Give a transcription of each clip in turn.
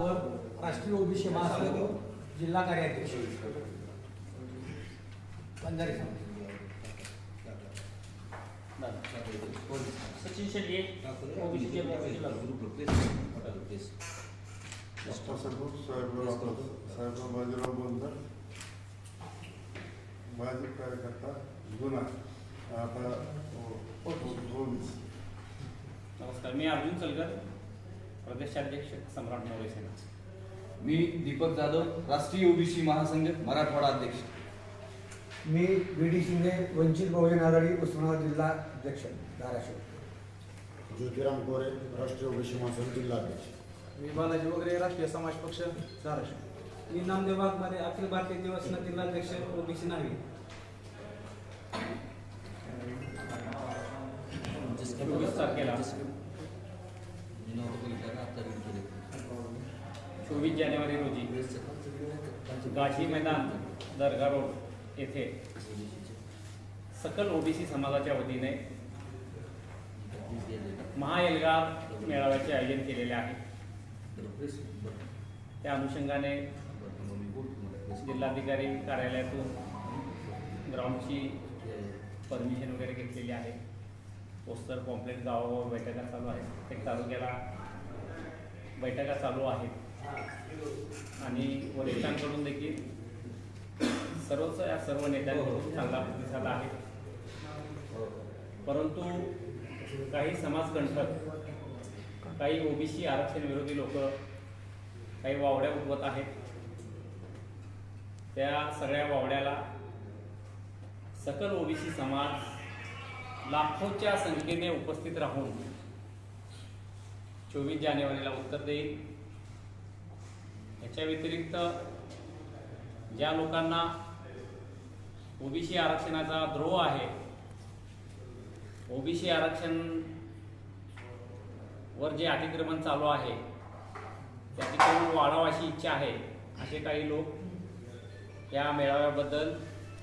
वर राष्ट्रीय ओबीसी महासंघ जिल्हा कार्याध्यक्ष. बंजारे सचिन शेट्टी ओबीसीचे साहेबराव बाजीराव कार्यकर्ता जुना आता नमस्कार मी अर्जुन चलकर प्रदेशाध्यक्ष सम्राट मोरे सेना. मी दीपक जाधव राष्ट्रीय ओबीसी महासंघ मराठवाडा अध्यक्ष. मी बी डी शिंदे वंचित बहुजन आघाडी उस्मानाबाद जिल्हा अध्यक्ष धाराशिव. ज्योतिराम कोरे राष्ट्रीय ओबीसी महासंघ जिल्हाध्यक्ष मी बालाजी वगैरे राष्ट्रीय समाज पक्ष धाराशिव. मी नामदेव बागमध्ये अखिल भारतीय दिवस जिल्हाध्यक्ष ओबीसी नावी चोवीस चोवीस जानेवारी रोजी गाझी मैदान दर्गा रोड येथे सकल ओबीसी समाजाच्या वतीने महाएल्गार मेळाव्याचे आयोजन केलेले आहे. त्या अनुषंगाने जिल्हाधिकारी कार्यालयातून ग्राउंडची परमिशन वगैरे घेतलेली आहे. पोस्टर कॉम्प्लेट गावागाव बैठका चालू आहेत. प्रत्येक तालुक्याला बैठका चालू आहेत. आणि वरिष्ठांकडून देखील सर्वच या सर्व नेत्यांकडून चांगला प्रतिसाद आहे. परंतु काही समाजकंठक काही ओबीसी आरक्षण विरोधी लोक काही वावड्या उठवत आहेत. त्या सगळ्या वावड्याला सकल ओबीसी समाज लाखोच्या संख्येने उपस्थित राहून चोवीस जानेवारीला उत्तर देईल. याच्या व्यतिरिक्त ज्या लोकांना ओबीसी आरक्षणाचा द्रोह आहे ओबीसी आरक्षण वर जे अतिक्रमण चालू आहे त्याची करून वाढावं अशी इच्छा आहे असे काही लोक या मेळाव्याबद्दल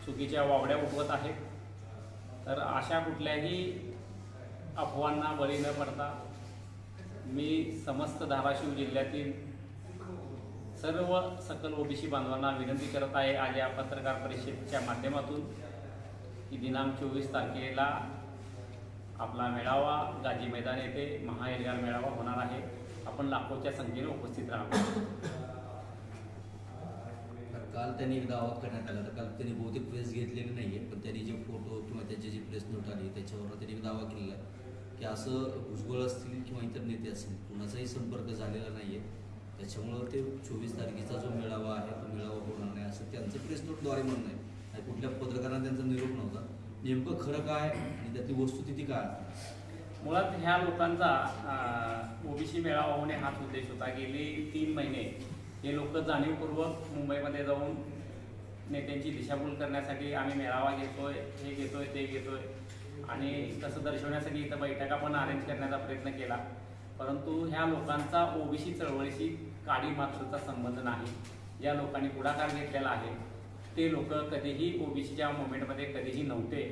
चुकीच्या वावड्या उठवत आहेत. तर अशा कुठल्याही अफवांना बळी न पडता मी समस्त धाराशिव जिल्ह्यातील सर्व सकल ओबीसी बांधवांना विनंती करत आहे आज या पत्रकार परिषदेच्या माध्यमातून की दिनांक चोवीस तारखेला आपला मेळावा गाजी मैदान येथे महाएल्गार मेळावा होणार आहे. आपण लाखोच्या संख्येने उपस्थित राहणार काल त्यांनी एक दावा करण्यात आला काल त्यांनी बहुतेक प्रेस घेतलेली नाही आहे पण त्यांनी जे फोटो किंवा त्याची जी प्रेस नोट आली त्याच्यावर त्यांनी एक दावा केलेला आहे. की असं भुजबळ असतील किंवा इतर नेते असतील कुणाचाही संपर्क झालेला नाही आहे त्याच्यामुळं ते चोवीस तारखेचा जो मेळावा आहे तो मेळावा होणार नाही असं त्यांचं प्रेसनोटद्वारे म्हणणं आहे. आणि कुठल्या पत्रकारांना त्यांचा निरोप नव्हता. नेमकं खरं काय आणि त्यातली वस्तुस्थिती काय मुळात ह्या लोकांचा ओबीसी मेळावा होणे हाच उद्देश होता. गेली तीन महिने हे लोक जाणीवपूर्वक मुंबईमध्ये जाऊन नेत्यांची दिशाभूल करण्यासाठी आम्ही मेळावा घेतोय हे घेतोय ते घेतोय. आणि तसं दर्शवण्यासाठी इथं बैठका पण अरेंज करण्याचा प्रयत्न केला. परंतु ह्या लोकांचा ओबीसी चळवळीशी काडी मात्रचा संबंध नाही. ज्या लोकांनी पुढाकार घेतलेला आहे. ते लोक कधीही ओबीसीच्या मुवमेंटमध्ये कधीही नव्हते.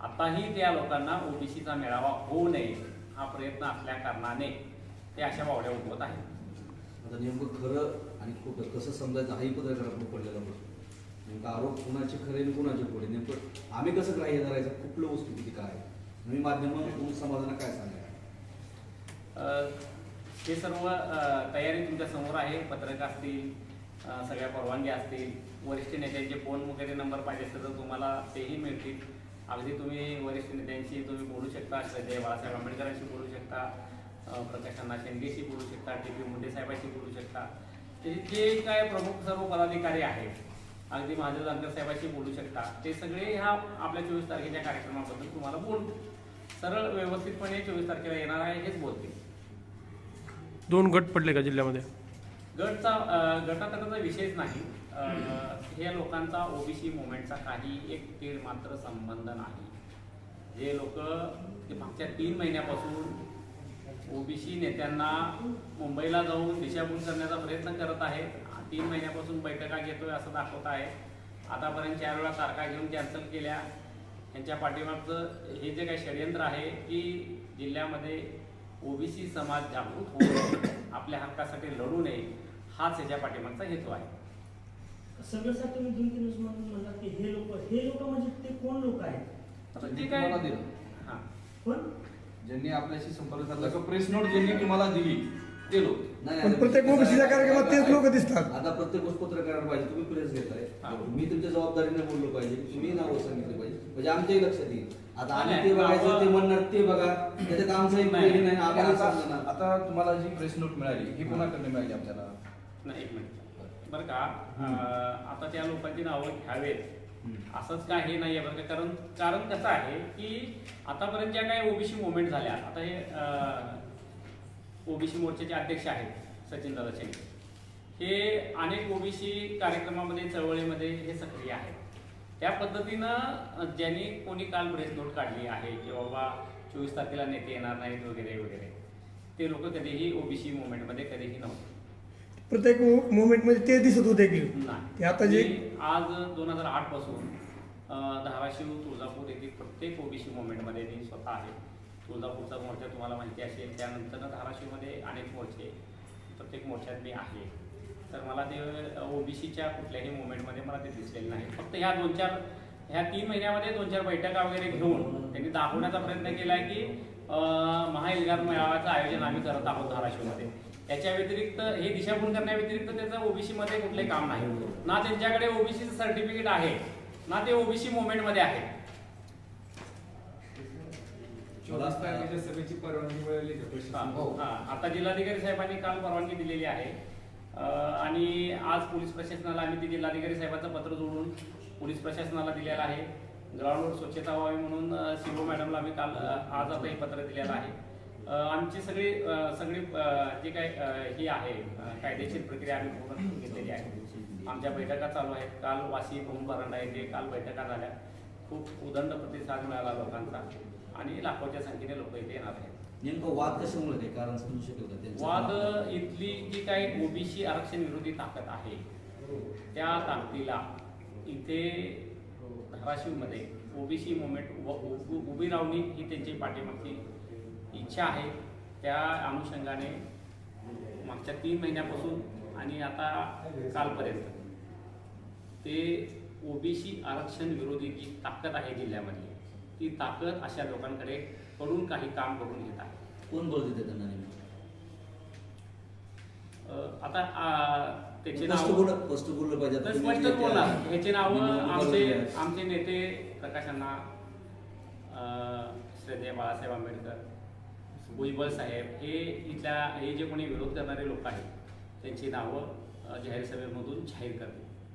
आताही त्या लोकांना ओबीसीचा मेळावा होऊ नये हा प्रयत्न असल्या कारणाने ते अशा बावड्या उठवत आहेत. आता नेमकं खरं आणि खोटं कसं समजायचं हाही पत्रकारांना पडलेला प्रश्न नेमकं आरोप कुणाचे खरे आणि कुणाचे खोटे? नेमकं आम्ही कसं ग्राह्य धरायचं? कुठलं वस्तुस्थिती काय? आहे? मी माध्यम समाजाला काय सांगायचं? ते हे सर्व तयारी तुमच्यासमोर आहे. पत्रक असतील सगळ्या परवानग्या असतील. वरिष्ठ नेत्यांचे फोन वगैरे नंबर पाहिजे असतील तर तुम्हाला तेही मिळतील. अगदी तुम्ही वरिष्ठ नेत्यांशी तुम्ही बोलू शकता श्रद्धेय बाळासाहेब आंबेडकरांशी बोलू शकता प्रकाशांना शेंडेशी बोलू शकता टी पी मुंडे साहेबांशी बोलू शकता. ते जे काय प्रमुख सर्व पदाधिकारी आहेत. अगदी महादेव जानकर साहेबांशी बोलू शकता. ते सगळे ह्या आपल्या चोवीस तारखेच्या कार्यक्रमाबद्दल तुम्हाला बोल सरळ व्यवस्थितपणे चोवीस तारखेला येणार आहे हेच बोलतील दोन गट पडले का जिल्ह्यामध्ये? गटचा गटातटाचा विषयच नाही. हे लोकांचा ओबीसी मुवमेंटचा काही एक तीळ मात्र संबंध नाही. जे लोक मागच्या तीन महिन्यापासून ओबीसी नेत्यांना मुंबईला जाऊन दिशाभूल करण्याचा प्रयत्न करत आहेत. तीन महिन्यापासून बैठका घेतोय असं दाखवत आहे आतापर्यंत चार वेळा तारखा घेऊन कॅन्सल केल्या. यांच्या पाठीमागचं हे जे काही षडयंत्र आहे की जिल्ह्यामध्ये ओबीसी समाज जागृत होऊ नये आपल्या हक्कासाठी लढू नये हाच याच्या पाठीमागचा हेतू आहे. सगळं तुम्ही दोन तीन म्हणून म्हणला की हे लोक हे लोक म्हणजे ते कोण लोक आहेत? आता काय तुम्हाला दिलं. हां. कोण? ज्यांनी आपल्याशी संपर्क साधला का प्रेस नोट ज्यांनी तुम्हाला दिली ते लोक. पण नाही, प्रत्येक ओबीसीच्या कार्यक्रमात तेच लोक दिसतात. आता प्रत्येक गोष्ट पत्रकाराला पाहिजे तुम्ही प्रेस घेताय. मी तुमच्या जबाबदारीने बोललो पाहिजे तुम्ही नावं सांगितलं पाहिजे. म्हणजे आमच्याही लक्षात येईल. आता आम्ही ते बघायचं ते म्हणणार ते बघा. त्याच्यात आमचाही नाही. नाही. नाही आम्हाला आता तुम्हाला जी प्रेस नोट मिळाली ही कोणाकडे मिळाली आपल्याला? नाही एक मिनिट. बरं. का? आता त्या लोकांची नावं घ्यावेत. असंच काय हे नाही आहे बरं का? कारण कारण कसं आहे की आतापर्यंत ज्या काही ओबीसी मुवमेंट झाल्या आता हे ओबीसी मोर्चाचे अध्यक्ष आहेत सचिन दादा शेंडे हे अनेक ओबीसी कार्यक्रमामध्ये चळवळीमध्ये हे सक्रिय आहेत. त्या पद्धतीनं ज्यांनी कोणी काल प्रेस नोट काढली आहे की बाबा चोवीस तारखेला नेते येणार नाहीत वगैरे वगैरे ते लोक कधीही ओबीसी मुवमेंटमध्ये कधीही नव्हते. प्रत्येक मुवमेंटमध्ये ते दिसत होते की नाही. आता जे आज दोन हजार आठपासून धाराशिव तुळजापूर येथील प्रत्येक ओबीसी मुवमेंटमध्ये मी स्वतः आहे. तुळजापूरचा मोर्चा तुम्हाला माहिती असेल त्यानंतर धाराशिवमध्ये अनेक मोर्चे प्रत्येक मोर्चात मी आहे. तर मला ते ओबीसीच्या कुठल्याही मुवमेंटमध्ये मला ते दिसलेलं नाही. फक्त ह्या दोन चार ह्या तीन महिन्यामध्ये दोन चार बैठका वगैरे घेऊन त्यांनी दाखवण्याचा प्रयत्न केला आहे की महाएल्गार मेळाव्याचं आयोजन आम्ही करत आहोत धाराशिवमध्ये. याच्या व्यतिरिक्त हे दिशाभूल करण्याव्यतिरिक्त त्याचं ओबीसीमध्ये कुठले काम नाही. ना त्यांच्याकडे ओबीसीचं सर्टिफिकेट आहे ना ते ओबीसी मुवमेंटमध्ये आहे. चोवीस तारखेच्या सभेची परवानगी मिळाली का? हा. आता जिल्हाधिकारी साहेबांनी काल परवानगी दिलेली आहे. आणि आज पोलीस प्रशासनाला आम्ही ते जिल्हाधिकारी साहेबांचं पत्र जोडून पोलीस प्रशासनाला दिलेलं आहे. ग्राउंडवर स्वच्छता व्हावी म्हणून सीओ मॅडमला आम्ही काल आज आता हे पत्र दिलेलं आहे. आमची सगळी सगळी जे काय ही आहे कायदेशीर प्रक्रिया आम्ही पूर्ण घेतलेली आहे. आमच्या बैठका चालू आहेत. काल वाशी भूम परांडा येथे काल बैठका झाल्या. खूप उदंड प्रतिसाद मिळाला लोकांचा. आणि लाखोच्या संख्येने लोक इथे येणार आहेत. नेमकं वाद कशामुळे काही कारण समजू शकेल का त्यांचं? वाद इथली जी काही ओबीसी आरक्षण विरोधी ताकद आहे त्या ताकदीला इथे धाराशिवमध्ये ओबीसी मुवमेंट उभी रावणी ही त्यांची पाठीमागची इच्छा आहे. त्या अनुषंगाने मागच्या तीन महिन्यापासून आणि आता कालपर्यंत ते ओबीसी आरक्षण विरोधी जी ताकद आहे जिल्ह्यामधली ती ताकद अशा लोकांकडे कडून काही काम करून घेत आहे. कोण बळ देते त्यांना नेमकं? अ, आता आ, त्याचे स्पष्ट नाव बोल स्पष्ट बोललं पाहिजे आता. तर तुम्ही बोलणार ह्याचे नाव आमचे आहे. आमचे नेते प्रकाश अण्णा अ, श्रद्धेय बाळासाहेब आंबेडकर भुजबळ साहेब हे इथल्या हे जे कोणी विरोध करणारे लोक आहेत त्यांची नावं अ, जाहीर सभेमधून जाहीर करतील.